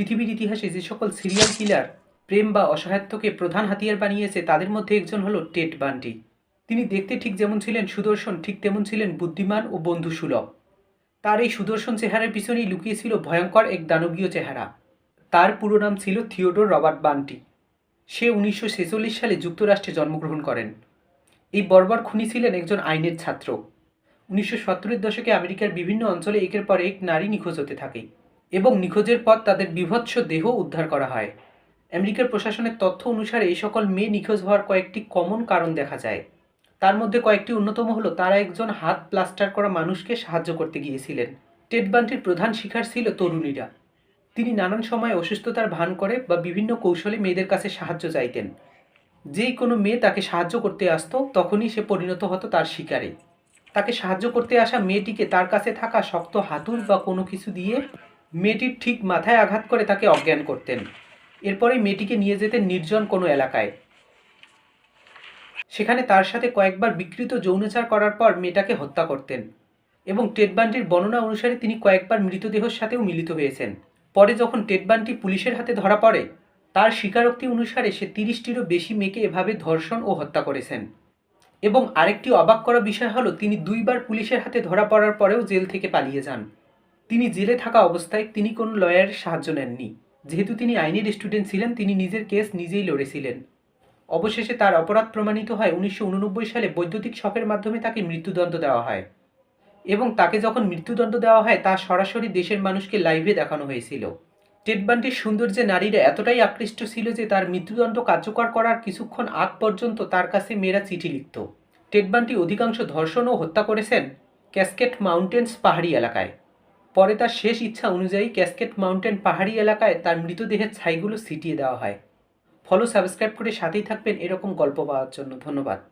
পৃথিবীর ইতিহাসে যে সকল সিরিয়াল কিলার প্রেম বা অসহায়ত্বকে প্রধান হাতিয়ার বানিয়েছে, তাদের মধ্যে একজন হলো টেট বান্টি। তিনি দেখতে ঠিক যেমন ছিলেন সুদর্শন, ঠিক তেমন ছিলেন বুদ্ধিমান ও বন্ধুসুলভ। তার এই সুদর্শন চেহারার পিছনেই লুকিয়েছিল ভয়ঙ্কর এক দানবীয় চেহারা। তার পুরো নাম ছিল থিওডোর রবার্ট বান্টি। সে উনিশশো ছেচল্লিশ সালে যুক্তরাষ্ট্রে জন্মগ্রহণ করেন। এই বর্বর খুনি ছিলেন একজন আইনের ছাত্র। উনিশশো সত্তরের দশকে আমেরিকার বিভিন্ন অঞ্চলে একের পর এক নারী নিখোঁজ হতে থাকে। এবং নিখোঁজের পর তাদের বিভৎস দেহ উদ্ধার করা হয়। আমেরিকার প্রশাসনের তথ্য অনুসারে এই সকল মেয়ে নিখোঁজ হওয়ার কয়েকটি কমন কারণ দেখা যায়। তার মধ্যে কয়েকটি অন্যতম হলো, তারা একজন হাত প্লাস্টার করা মানুষকে সাহায্য করতে গিয়েছিলেন। টেট বান্টির প্রধান শিকার ছিল তরুণীরা। তিনি নানান সময় অসুস্থতার ভান করে বা বিভিন্ন কৌশলে মেয়েদের কাছে সাহায্য চাইতেন। যেই কোনো মেয়ে তাকে সাহায্য করতে আসতো, তখনই সে পরিণত হতো তার শিকারে। তাকে সাহায্য করতে আসা মেয়েটিকে তার কাছে থাকা শক্ত হাতুড় বা কোনো কিছু দিয়ে মেয়েটির ঠিক মাথায় আঘাত করে তাকে অজ্ঞান করতেন। এরপরে মেয়েটিকে নিয়ে যেতেন নির্জন কোনো এলাকায়। সেখানে তার সাথে কয়েকবার বিকৃত যৌনাচার করার পর মেয়েটাকে হত্যা করতেন এবং টেট বান্টির বর্ণনা অনুসারে তিনি কয়েকবার মৃতদেহর সাথেও মিলিত হয়েছেন। পরে যখন টেট বান্টি পুলিশের হাতে ধরা পড়ে, তার স্বীকারোক্তি অনুসারে সে তিরিশটিরও বেশি মেয়েকে এভাবে ধর্ষণ ও হত্যা করেছেন। এবং আরেকটি অবাক করা বিষয় হলো, তিনি দুইবার পুলিশের হাতে ধরা পড়ার পরেও জেল থেকে পালিয়ে যান। তিনি জেলে থাকা অবস্থায় তিনি কোনো লয়ারের সাহায্য নেননি। যেহেতু তিনি আইনের স্টুডেন্ট ছিলেন, তিনি নিজের কেস নিজেই লড়েছিলেন অবশেষে তার অপরাধ প্রমাণিত হয় উনিশশো উননব্বই সালে বৈদ্যুতিক শকের মাধ্যমে তাকে মৃত্যুদণ্ড দেওয়া হয়। এবং তাকে যখন মৃত্যুদণ্ড দেওয়া হয়, তা সরাসরি দেশের মানুষকে লাইভে দেখানো হয়েছিল। টেট বান্টির সৌন্দর্যে নারীরা এতটাই আকৃষ্ট ছিল যে তার মৃত্যুদণ্ড কার্যকর করার কিছুক্ষণ আগ পর্যন্ত তার কাছে মেয়েরা চিঠি লিখত। টেট অধিকাংশ ধর্ষণ ও হত্যা করেছেন ক্যাসকেট মাউন্টেন্স পাহাড়ি এলাকায়। পরে তার শেষ ইচ্ছা অনুযায়ী ক্যাসকেট মাউন্টেন পাহাড়ি এলাকায় তার মৃতদেহের ছাইগুলো ছিটিয়ে দেওয়া হয়। ফলো সাবস্ক্রাইব করে সাথেই থাকবেন এরকম গল্প পাওয়ার জন্য। ধন্যবাদ।